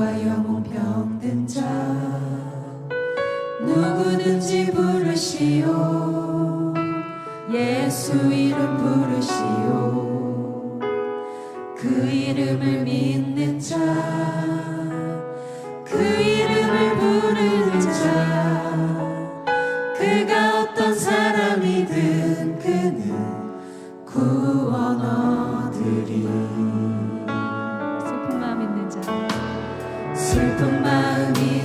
영과 영혼 병든 자 누구든지 부르시오. me.